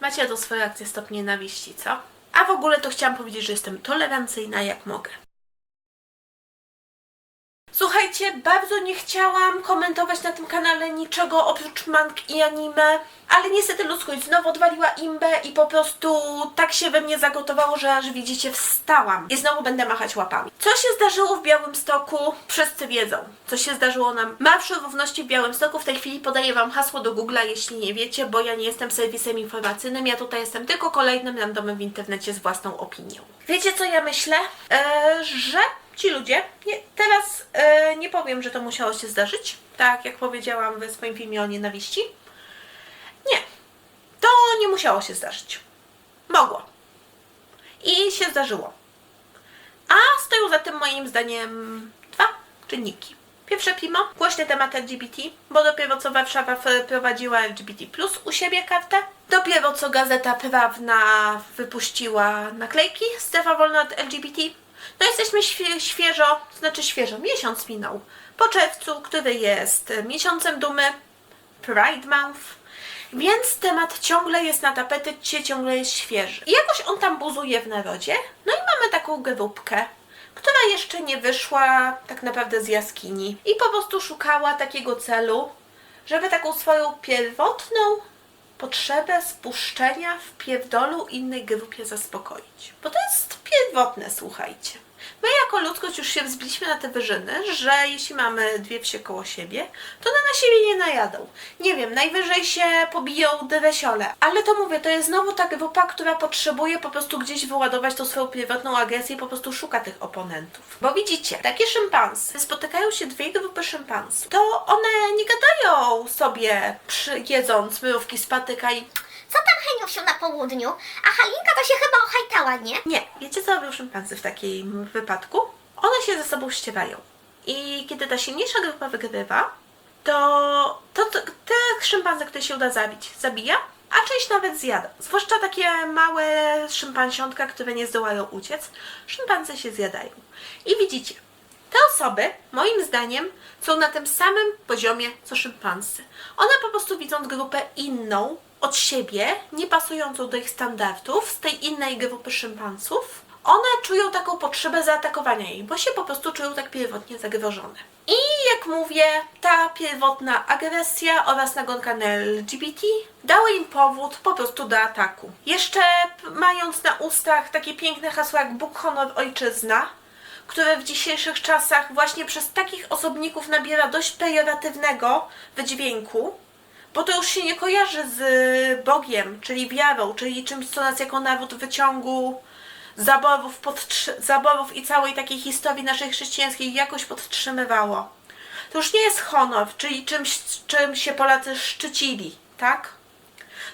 Macie do swojej akcji stop nienawiści, co? A w ogóle to chciałam powiedzieć, że jestem tolerancyjna jak mogę. Słuchajcie, bardzo nie chciałam komentować na tym kanale niczego oprócz mang i anime, ale niestety ludzkość znowu odwaliła imbę i po prostu tak się we mnie zagotowało, że aż widzicie wstałam i znowu będę machać łapami. Co się zdarzyło w Białymstoku? Wszyscy wiedzą. Co się zdarzyło na Marszu Równości w Białymstoku? W tej chwili podaję Wam hasło do Google'a, jeśli nie wiecie, bo ja nie jestem serwisem informacyjnym, ja tutaj jestem tylko kolejnym randomem w internecie z własną opinią. Wiecie co ja myślę? Eee, że ci ludzie, nie, teraz e, nie powiem, że to musiało się zdarzyć, tak jak powiedziałam w swoim filmie o nienawiści. Nie, to nie musiało się zdarzyć. Mogło. I się zdarzyło. A stoją za tym moim zdaniem dwa czynniki. Pierwsze primo, głośny temat LGBT, bo dopiero co Warszawa wprowadziła LGBT plus u siebie kartę. Dopiero co Gazeta Prawna wypuściła naklejki Strefa wolna od LGBT. No jesteśmy świe- świeżo, znaczy świeżo, miesiąc minął. Po czerwcu, który jest miesiącem dumy, Pride Month, więc temat ciągle jest na tapetecie, ciągle jest świeży. I jakoś on tam buzuje w narodzie. No i mamy taką grupkę, która jeszcze nie wyszła tak naprawdę z jaskini i po prostu szukała takiego celu, żeby taką swoją pierwotną potrzebę spuszczenia w pierdolu innej grupie zaspokoić. Bo to jest pierwotne, słuchajcie. My jako ludzkość już się wzbiliśmy na te wyżyny, że jeśli mamy dwie wsie koło siebie, to one na siebie nie najadą. Nie wiem, najwyżej się pobiją dresiole. Ale to mówię, to jest znowu ta grupa, która potrzebuje po prostu gdzieś wyładować tą swoją pierwotną agresję i po prostu szuka tych oponentów. Bo widzicie, takie szympansy, spotykają się dwie grupy szympansów, to one nie gadają sobie przy, jedząc mrówki z patyka i Co tam Heniusiu na południu? A Halinka to się chyba ochajtała, nie? Nie, wiecie co robią szympansy w takim wypadku? One się ze sobą ścierają. I kiedy ta silniejsza grupa wygrywa, to, to, to tych które się uda zabić, zabija, a część nawet zjada. Zwłaszcza takie małe szympansiątka, które nie zdołają uciec, szympansy się zjadają. I widzicie, te osoby, moim zdaniem, są na tym samym poziomie co szympansy. One po prostu widząc grupę inną od siebie, nie pasującą do ich standardów, z tej innej grupy szympansów, one czują taką potrzebę zaatakowania jej, bo się po prostu czują tak pierwotnie zagrożone. I jak mówię, ta pierwotna agresja oraz nagonka na LGBT dały im powód po prostu do ataku. Jeszcze mając na ustach takie piękne hasła jak Bóg, honor, ojczyzna, które w dzisiejszych czasach właśnie przez takich osobników nabiera dość pejoratywnego wydźwięku, bo to już się nie kojarzy z Bogiem, czyli wiarą, czyli czymś, co nas jako naród wyciągu zaborów, zaborów i całej takiej historii naszej chrześcijańskiej jakoś podtrzymywało. To już nie jest honor, czyli czymś, czym się Polacy szczycili, tak?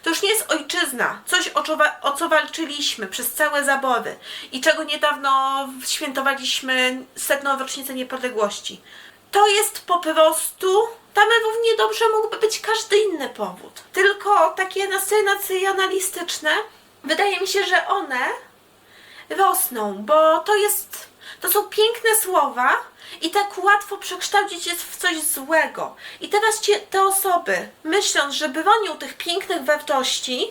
To już nie jest ojczyzna, coś o o co walczyliśmy przez całe zabory i czego niedawno świętowaliśmy setną rocznicę niepodległości. To jest po prostu, tam równie dobrze mógłby być każdy inny powód. Tylko takie nacjonalistyczne, wydaje mi się, że one rosną, bo to jest, to są piękne słowa i tak łatwo przekształcić je w coś złego. I teraz ci, te osoby, myśląc, że bronią tych pięknych wartości,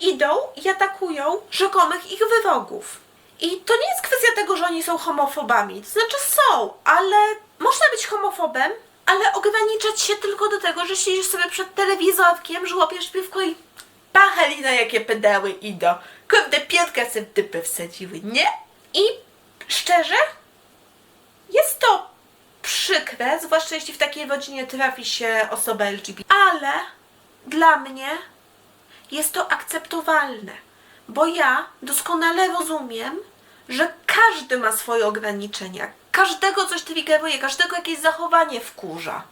idą i atakują rzekomych ich wrogów. I to nie jest kwestia tego, że oni są homofobami. To znaczy są, ale można być homofobem, ale ograniczać się tylko do tego, że siedzisz sobie przed telewizorkiem, żłopiesz piwko i Pachelina, jakie pedały idą. Kurde, piątka se w dypę wsadziły, nie? I szczerze, jest to przykre, zwłaszcza jeśli w takiej rodzinie trafi się osoba LGBT, ale dla mnie jest to akceptowalne, bo ja doskonale rozumiem, że każdy ma swoje ograniczenia, każdego coś triggeruje, każdego jakieś zachowanie wkurza.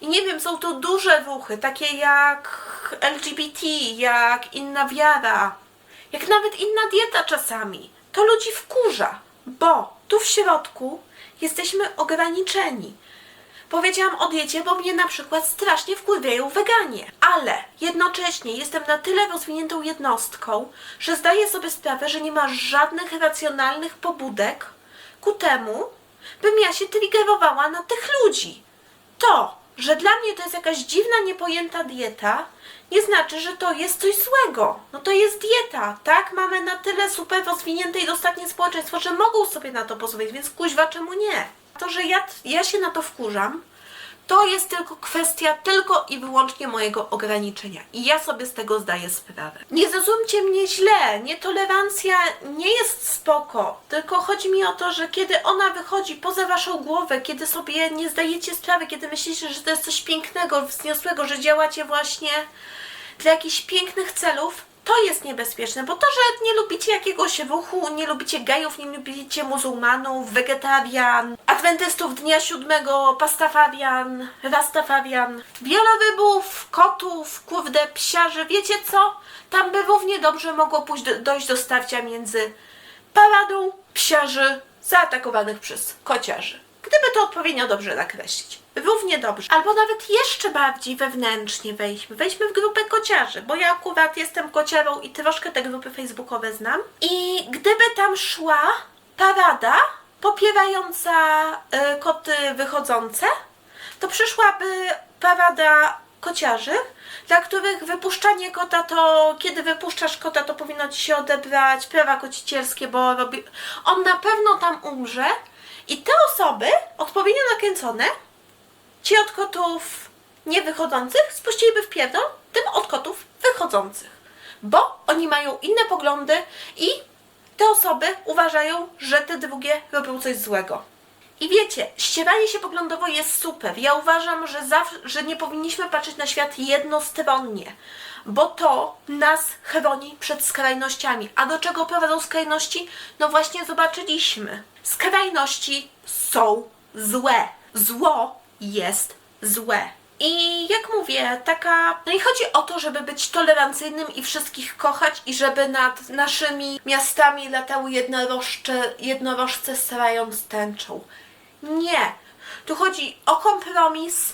I nie wiem, są to duże ruchy, takie jak LGBT, jak inna wiara, jak nawet inna dieta czasami. To ludzi wkurza, bo tu w środku jesteśmy ograniczeni. Powiedziałam o diecie, bo mnie na przykład strasznie wkurwiają weganie, ale jednocześnie jestem na tyle rozwiniętą jednostką, że zdaję sobie sprawę, że nie ma żadnych racjonalnych pobudek ku temu, bym ja się triggerowała na tych ludzi. To, że dla mnie to jest jakaś dziwna, niepojęta dieta, nie znaczy, że to jest coś złego. No to jest dieta, tak? Mamy na tyle super rozwinięte i dostatnie społeczeństwo, że mogą sobie na to pozwolić, więc kuźwa czemu nie? To, że ja, ja się na to wkurzam, to jest tylko kwestia tylko i wyłącznie mojego ograniczenia. I ja sobie z tego zdaję sprawę. Nie zrozumcie mnie źle. Nietolerancja nie jest spoko. Tylko chodzi mi o to, że kiedy ona wychodzi poza waszą głowę, kiedy sobie nie zdajecie sprawy, kiedy myślicie, że to jest coś pięknego, wzniosłego, że działacie właśnie dla jakichś pięknych celów, to jest niebezpieczne, bo to, że nie lubicie jakiegoś ruchu, nie lubicie gejów, nie lubicie muzułmanów, wegetarian, adwentystów dnia siódmego, pastafarian, rastafarian, wielorybów, kotów, kurde, psiarzy, wiecie co? Tam by równie dobrze mogło pójść do, dojść do starcia między paradą psiarzy zaatakowanych przez kociarzy. Gdyby to odpowiednio dobrze nakreślić. Równie dobrze. Albo nawet jeszcze bardziej wewnętrznie wejdźmy. Wejdźmy w grupę kociarzy, bo ja akurat jestem kociarą i troszkę te grupy facebookowe znam. I gdyby tam szła parada popierająca y, koty wychodzące, to przyszłaby parada kociarzy, dla których wypuszczanie kota to, kiedy wypuszczasz kota, to powinno ci się odebrać prawa kocicielskie, bo robi, on na pewno tam umrze i te osoby odpowiednio nakręcone, ci od kotów niewychodzących spuściliby w pierdol tym od kotów wychodzących, bo oni mają inne poglądy i te osoby uważają, że te drugie robią coś złego. I wiecie, ścieranie się poglądowo jest super. Ja uważam, że, zawsze, że nie powinniśmy patrzeć na świat jednostronnie, bo to nas chroni przed skrajnościami. A do czego prowadzą skrajności? No właśnie zobaczyliśmy. Skrajności są złe. Zło jest złe. I jak mówię, taka. No i chodzi o to, żeby być tolerancyjnym i wszystkich kochać, i żeby nad naszymi miastami latały jednorożce, jednorożce strając tęczą. Nie. Tu chodzi o kompromis,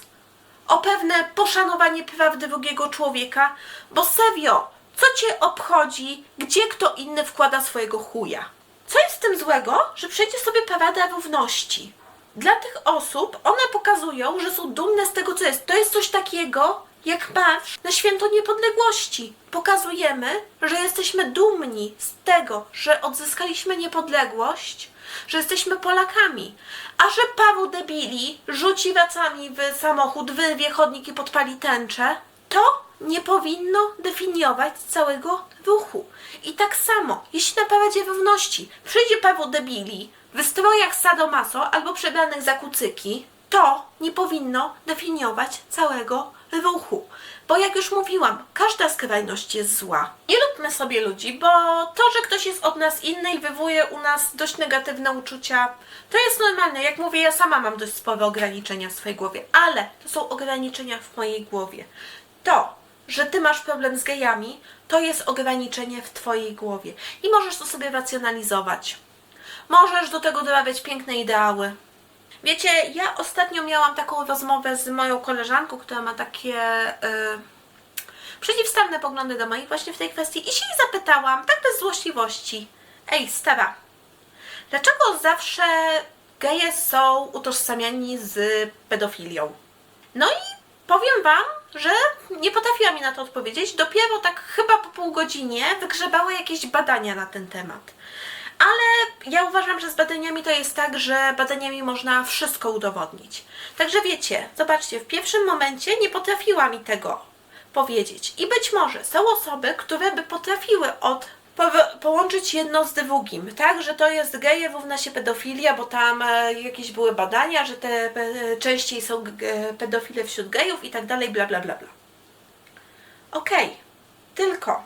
o pewne poszanowanie praw drugiego człowieka, bo serio, co cię obchodzi, gdzie kto inny wkłada swojego chuja? Co jest w tym złego, że przejdzie sobie parada równości? Dla tych osób one pokazują, że są dumne z tego, co jest. To jest coś takiego jak marsz na święto niepodległości. Pokazujemy, że jesteśmy dumni z tego, że odzyskaliśmy niepodległość, że jesteśmy Polakami. A że paru debili rzuci wracami w samochód, wyrwie chodnik i podpali tęczę, to nie powinno definiować całego ruchu. I tak samo, jeśli na paradzie równości przyjdzie paru debili w strojach sadomaso albo przebranych za kucyki, to nie powinno definiować całego ruchu. Bo jak już mówiłam, każda skrajność jest zła. Nie lubmy sobie ludzi, bo to, że ktoś jest od nas inny i wywołuje u nas dość negatywne uczucia, to jest normalne. Jak mówię, ja sama mam dość spore ograniczenia w swojej głowie, ale to są ograniczenia w mojej głowie. To, że ty masz problem z gejami, to jest ograniczenie w twojej głowie. I możesz to sobie racjonalizować. Możesz do tego dorabiać piękne ideały. Wiecie, ja ostatnio miałam taką rozmowę z moją koleżanką, która ma takie y, przeciwstawne poglądy do moich właśnie w tej kwestii i się jej zapytałam, tak bez złośliwości. Ej, stara, dlaczego zawsze geje są utożsamiani z pedofilią? No i powiem Wam, że nie potrafiła mi na to odpowiedzieć. Dopiero tak chyba po pół godzinie wygrzebały jakieś badania na ten temat. Ale ja uważam, że z badaniami to jest tak, że badaniami można wszystko udowodnić. Także wiecie, zobaczcie, w pierwszym momencie nie potrafiła mi tego powiedzieć. I być może są osoby, które by potrafiły od po- połączyć jedno z drugim, tak? Że to jest geje równa się pedofilia, bo tam e, jakieś były badania, że te e, częściej są e, pedofile wśród gejów i tak dalej, bla bla bla bla. Okej, tylko,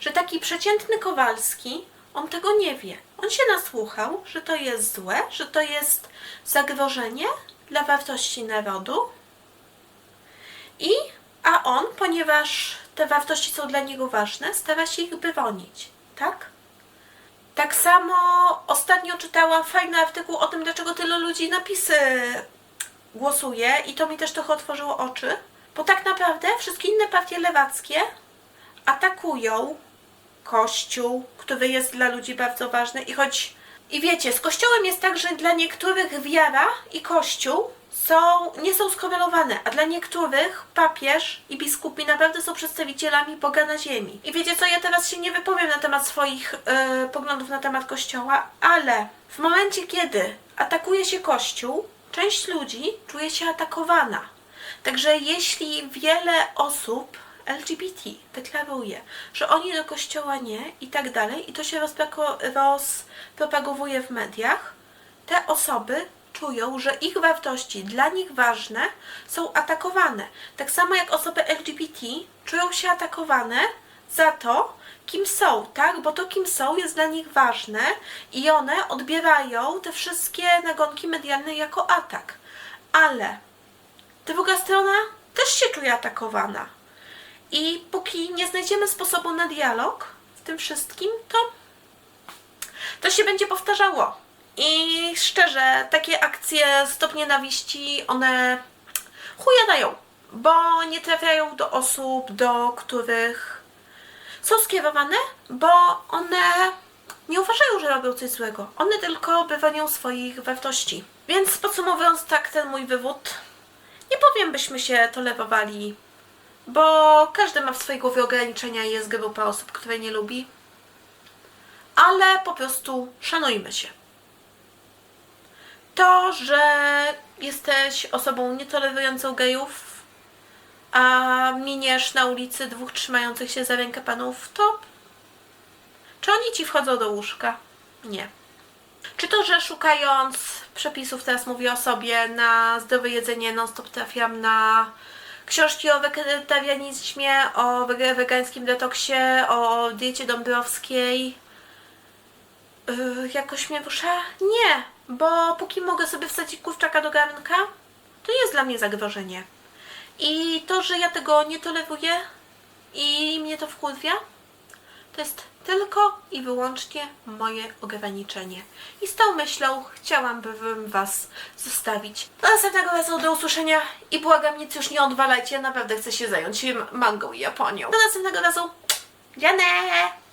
że taki przeciętny Kowalski, on tego nie wie. On się nasłuchał, że to jest złe, że to jest zagrożenie dla wartości narodu i, a on, ponieważ te wartości są dla niego ważne, stara się ich bronić, tak? Tak samo ostatnio czytałam fajny artykuł o tym, dlaczego tyle ludzi napisy głosuje i to mi też trochę otworzyło oczy, bo tak naprawdę wszystkie inne partie lewackie atakują Kościół, który jest dla ludzi bardzo ważny i choć i wiecie, z Kościołem jest tak, że dla niektórych wiara i Kościół są, nie są skorelowane, a dla niektórych papież i biskupi naprawdę są przedstawicielami Boga na ziemi. I wiecie co, ja teraz się nie wypowiem na temat swoich e, poglądów na temat Kościoła, ale w momencie, kiedy atakuje się Kościół, część ludzi czuje się atakowana. Także jeśli wiele osób LGBT deklaruje, że oni do kościoła nie i tak dalej, i to się rozpropagowuje w mediach, te osoby czują, że ich wartości dla nich ważne są atakowane. Tak samo jak osoby LGBT czują się atakowane za to, kim są, tak? Bo to, kim są, jest dla nich ważne i one odbierają te wszystkie nagonki medialne jako atak. Ale druga strona też się czuje atakowana. I póki nie znajdziemy sposobu na dialog w tym wszystkim, to to się będzie powtarzało. I szczerze, takie akcje stop nienawiści, one chuja dają, bo nie trafiają do osób, do których są skierowane, bo one nie uważają, że robią coś złego. One tylko bronią swoich wartości. Więc podsumowując tak ten mój wywód, nie powiem, byśmy się tolerowali, bo każdy ma w swojej głowie ograniczenia i jest grupa osób, które nie lubi. Ale po prostu szanujmy się. To, że jesteś osobą nietolerującą gejów, a miniesz na ulicy dwóch trzymających się za rękę panów, to czy oni ci wchodzą do łóżka? Nie. Czy to, że szukając przepisów, teraz mówię o sobie, na zdrowe jedzenie non-stop trafiam na książki o wegetarianizmie, o wegańskim detoksie, o diecie dąbrowskiej, yy, jakoś mnie rusza? Nie, bo póki mogę sobie wsadzić kurczaka do garnka, to jest dla mnie zagrożenie. I to, że ja tego nie toleruję i mnie to wkurwia, to jest tylko i wyłącznie moje ograniczenie. I z tą myślą chciałabym Was zostawić. Do następnego razu, do usłyszenia i błagam, nic już nie odwalajcie, naprawdę chcę się zająć mangą i Japonią. Do następnego razu, Janę!